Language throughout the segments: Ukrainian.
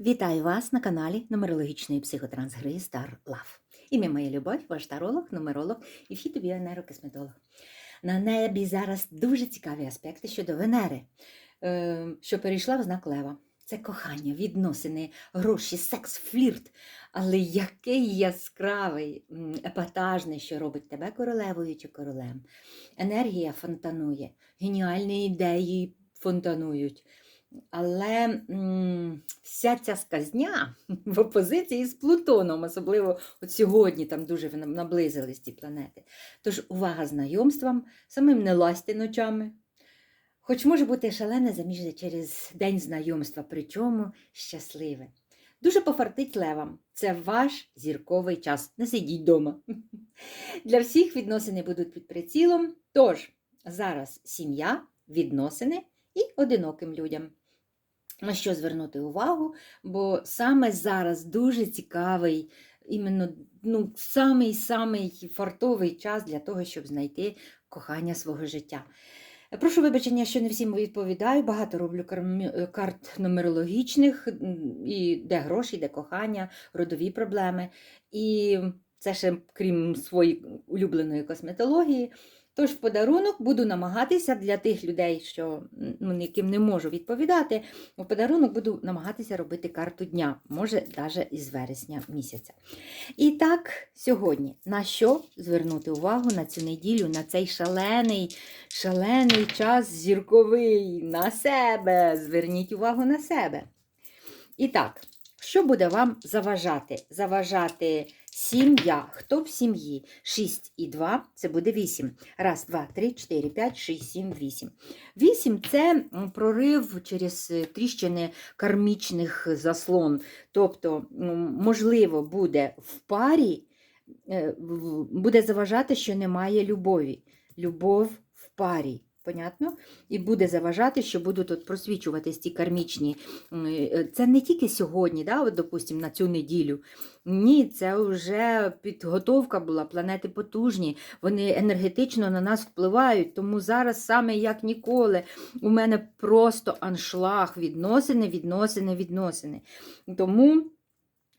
Вітаю вас на каналі нумерологічної психотрансгри Star Love. Ім'я моя любов, ваш таролог, нумеролог і фітобіонейрокосметолог. На небі зараз дуже цікаві аспекти щодо Венери, е, що перейшла в знак Лева. Це кохання, відносини, гроші, секс, флірт. Але який яскравий, епатажний, що робить тебе королевою чи королем. Енергія фонтанує, геніальні ідеї фонтанують. Але м, вся ця сказня в опозиції з Плутоном, особливо от сьогодні там дуже наблизились ці планети. Тож увага знайомствам, самим не лазьте ночами. Хоч може бути шалене заміжжя через день знайомства, причому щасливе. Дуже пофартить левам. Це ваш зірковий час. Не сидіть вдома. Для всіх відносини будуть під прицілом. Тож зараз сім'я, відносини і одиноким людям. На що звернути увагу, бо саме зараз дуже цікавий, іменно ну, самий-самий фартовий час для того, щоб знайти кохання свого життя. Прошу вибачення, що не всім відповідаю. Багато роблю карм- карт нумерологічних, і де гроші, де кохання, родові проблеми. І це ще крім своєї улюбленої косметології. Тож подарунок буду намагатися для тих людей, що ну, яким не можу відповідати, в подарунок буду намагатися робити карту дня, може, навіть із вересня місяця. І так, сьогодні на що звернути увагу на цю неділю, на цей шалений, шалений час зірковий на себе. Зверніть увагу на себе. І так, що буде вам заважати? Заважати сім'я. Хто в сім'ї? 6 і 2 це буде 8. Раз, два, три, чотири, п'ять, шість, сім, вісім. Вісім це прорив через е, тріщини кармічних заслон. Тобто, можливо, буде в парі, е, буде заважати, що немає любові. Любов в парі. Понятно? І буде заважати, що будуть от просвічуватись ті кармічні. е, Це не тільки сьогодні, да, от, допустим, на цю неділю. Ні, це вже підготовка була, планети потужні, вони енергетично на нас впливають. Тому зараз саме як ніколи у мене просто аншлаг відносини, відносини, відносини. Тому.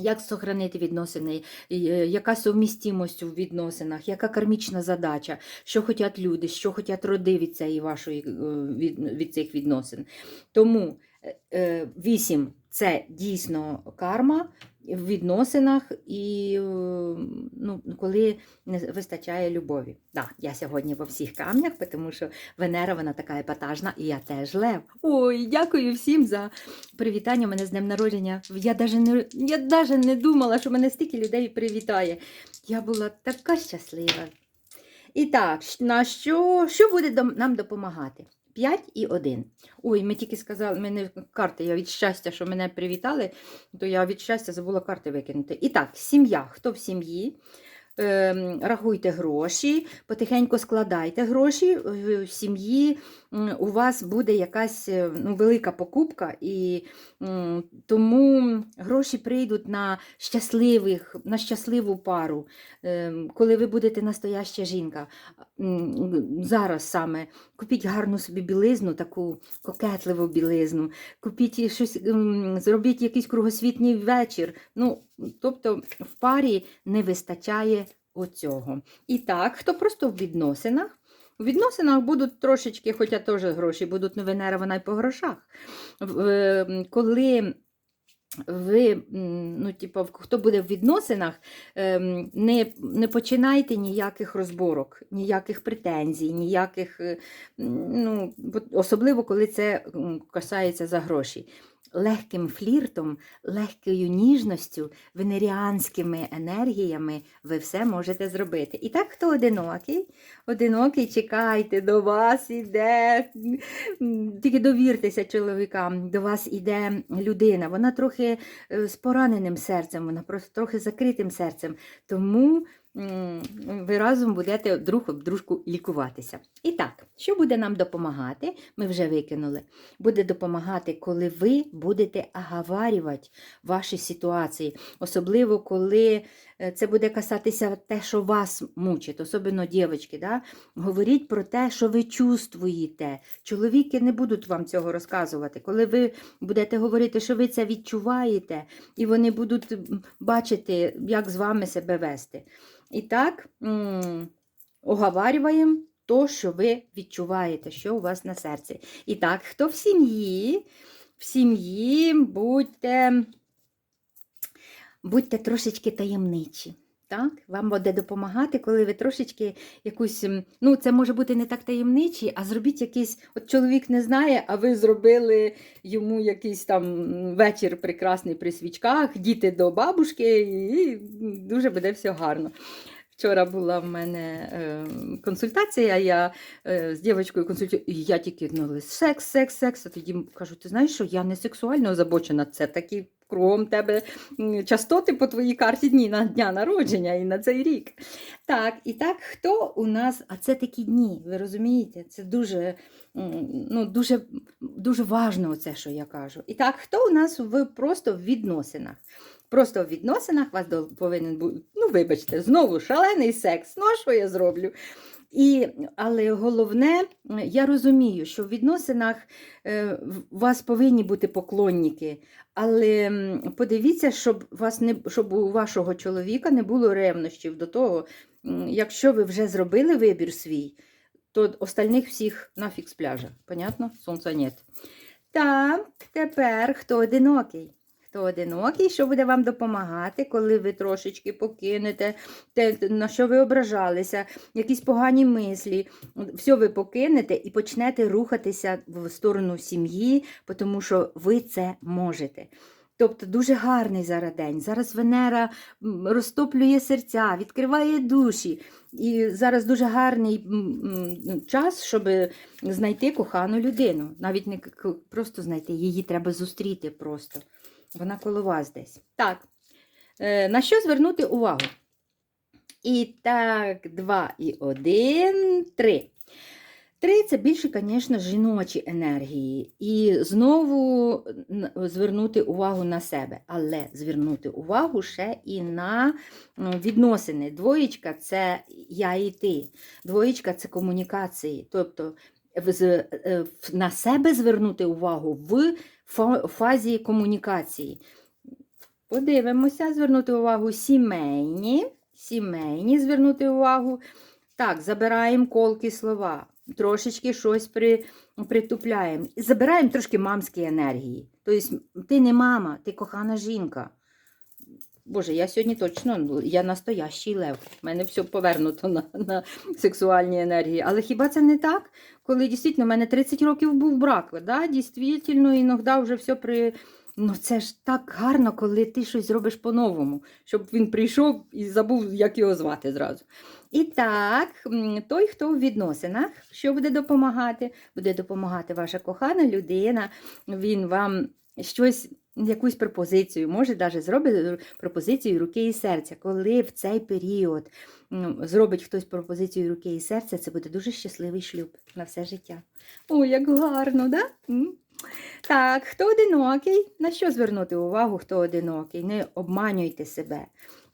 Як сохранити відносини, е, яка совмістимость у відносинах, яка кармічна задача, що хочуть люди, що хочуть роди від цієї вашої е, від, від цих відносин. Тому е, е, вісім це дійсно карма в відносинах і е, ну, коли не вистачає любові. Да, я сьогодні во всіх камнях, тому що Венера вона така епатажна, і я теж лев. Ой, дякую всім за привітання мене з днем народження. Я даже не, не думала, що мене стільки людей привітає. Я була така щаслива. І так, на що, що буде нам допомагати? 5 і 1. Ой, ми тільки сказали, мене карти, я від щастя, що мене привітали, то я від щастя забула карти викинути. І так, сім'я. Хто в сім'ї? Ем, Рахуйте гроші, потихеньку складайте гроші. В сім'ї у вас буде якась е, ну, велика покупка, і тому гроші прийдуть на щасливих, на щасливу пару, Ем, коли ви будете настояща жінка. Зараз саме купіть гарну собі білизну, таку кокетливу білизну, купіть щось, зробіть якийсь кругосвітній вечір. Ну, тобто в парі не вистачає оцього. І так, хто просто в відносинах. У відносинах будуть трошечки, хоча теж гроші, будуть ну, Венера, вона й по грошах. Е, Коли ви, ну, типу, хто буде в відносинах, ем, не, не починайте ніяких розборок, ніяких претензій, ніяких, е, ну, особливо коли це касається за гроші. Легким фліртом, легкою ніжністю, венеріанськими енергіями ви все можете зробити. І так, хто одинокий, одинокий, чекайте, до вас іде, тільки довіртеся чоловікам, до вас іде людина. Вона трохи е, з пораненим серцем, вона просто трохи закритим серцем. Тому ви разом будете друг об дружку лікуватися. І так, що буде нам допомагати? Ми вже викинули. Буде допомагати, коли ви будете оговарювати ваші ситуації, особливо коли це буде касатися те, що вас мучить, особливо дівчатки. Да? Говоріть про те, що ви чувствуєте. Чоловіки не будуть вам цього розказувати. Коли ви будете говорити, що ви це відчуваєте, і вони будуть бачити, як з вами себе вести. І так, оговарюємо то, що ви відчуваєте, що у вас на серці. І так, хто в сім'ї, в сім'ї будьте, будьте трошечки таємничі. Так? Вам буде допомагати, коли ви трошечки якусь, ну це може бути не так таємничі, а зробіть якийсь, от чоловік не знає, а ви зробили йому якийсь там вечір прекрасний при свічках, діти до бабушки, і дуже буде все гарно. Вчора була в мене е, консультація, я е, з дівчинкою консультую, і я тільки ну, секс, секс, секс. А тоді кажу, ти знаєш, що я не сексуально озабочена, це такі кругом тебе частоти по твоїй карті дні на дня народження і на цей рік. Так, і так, хто у нас, а це такі дні, ви розумієте? Це дуже, ну, дуже, дуже важно, це, що я кажу. І так, хто у нас в просто в відносинах? Просто в відносинах вас повинен бути, ну, вибачте, знову шалений секс. Ну, а що я зроблю? І, але головне, я розумію, що в відносинах е, у вас повинні бути поклонники, але подивіться, щоб, вас не, щоб у вашого чоловіка не було ревнощів до того, якщо ви вже зробили вибір свій, то остальних всіх нафіг з пляжа. Понятно? Сонця нет. Так, тепер хто одинокий? Хто одинокий, що буде вам допомагати, коли ви трошечки покинете, те, на що ви ображалися, якісь погані мислі, все ви покинете і почнете рухатися в сторону сім'ї, тому що ви це можете. Тобто дуже гарний зараз день. Зараз Венера розтоплює серця, відкриває душі. І зараз дуже гарний час, щоб знайти кохану людину. Навіть не просто знайти, її треба зустріти просто. Вона коло вас десь. Так. Е, на що звернути увагу? І так, два і один, три. Три це більше, звісно, жіночі енергії. І знову звернути увагу на себе, але звернути увагу ще і на відносини. Двоєчка це я і ти. Двоєчка це комунікації. Тобто е, на себе звернути увагу в фазі комунікації. Подивимося, звернути увагу сімейні. Сімейні звернути увагу. Так, забираємо колки слова, трошечки щось при, притупляємо. Забираємо трошки мамські енергії. Тобто, ти не мама, ти кохана жінка. Боже, я сьогодні точно ну, я настоящий лев. У мене все повернуто на, на сексуальні енергії. Але хіба це не так? Коли дійсно в мене 30 років був брак, да? дійсно, іноді вже все при. Ну це ж так гарно, коли ти щось зробиш по-новому, щоб він прийшов і забув, як його звати зразу. І так, той, хто в відносинах, що буде допомагати, буде допомагати ваша кохана людина, він вам щось, якусь пропозицію, може навіть зробить пропозицію руки і серця. Коли в цей період м, зробить хтось пропозицію руки і серця, це буде дуже щасливий шлюб на все життя. О, як гарно, да? Так, хто одинокий? На що звернути увагу, хто одинокий? Не обманюйте себе.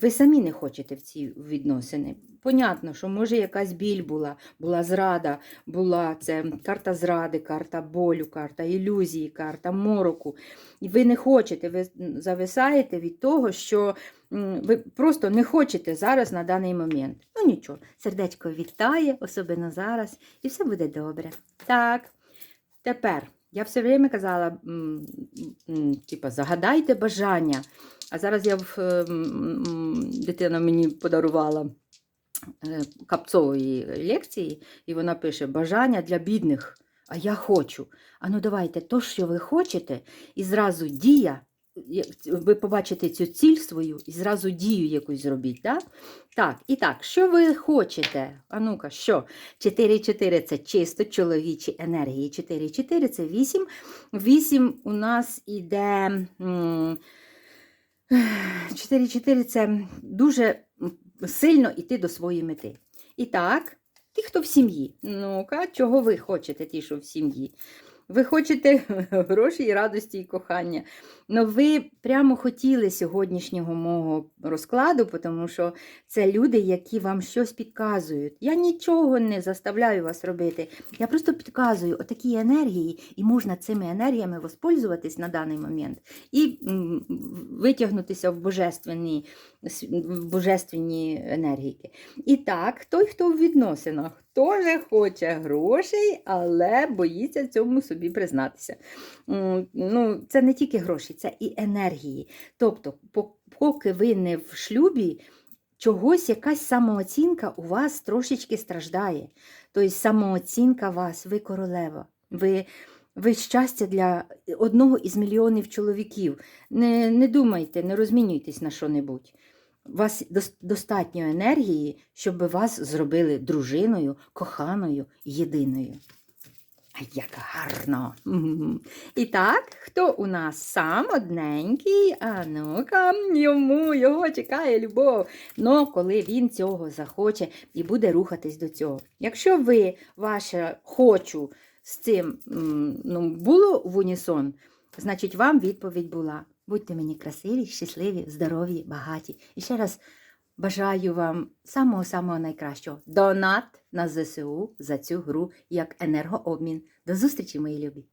Ви самі не хочете в ці відносини. Понятно, що може якась біль була, була зрада, була це карта зради, карта болю, карта ілюзії, карта мороку. І ви не хочете, ви зависаєте від того, що ви просто не хочете зараз на даний момент. Ну нічого, сердечко вітає, особливо зараз, і все буде добре. Так, тепер. Я все время казала, типа, загадайте бажання. А зараз я м, дитина мені подарувала е, капцової лекції, і вона пише: бажання для бідних. А я хочу. А ну давайте то, що ви хочете, і зразу дія. Ви побачите цю ціль свою і зразу дію якусь зробіть. Да? Так, і так, що ви хочете? А ну-ка, що? 4-4 це чисто чоловічі енергії. 4-4 це 8. 8 у нас іде. 4-4 це дуже сильно йти до своєї мети. І так, ті, хто в сім'ї. Ну-ка, чого ви хочете, ті, що в сім'ї? Ви хочете гроші і радості і кохання. Ну, ви прямо хотіли сьогоднішнього мого розкладу, тому що це люди, які вам щось підказують. Я нічого не заставляю вас робити. Я просто підказую отакі енергії, і можна цими енергіями воспользуватись на даний момент і витягнутися в божественні, в божественні енергії. І так, той, хто в відносинах, теж хоче грошей, але боїться цьому собі признатися. Ну, це не тільки гроші, це і енергії. Тобто, поки ви не в шлюбі, чогось якась самооцінка у вас трошечки страждає. Тобто самооцінка вас, ви королева, ви, ви щастя для одного із мільйонів чоловіків. Не, не думайте, не розмінюйтесь на що-небудь. У вас достатньо енергії, щоб вас зробили дружиною, коханою, єдиною. Як гарно! І так, хто у нас сам одненький? А ну-ка, йому його чекає любов. Ну, коли він цього захоче і буде рухатись до цього. Якщо ви ваше хочу з цим ну, було в унісон, значить вам відповідь була. Будьте мені красиві, щасливі, здорові, багаті. І ще раз бажаю вам самого-самого найкращого. Донат на ЗСУ за цю гру як енергообмін. До зустрічі, мої любі!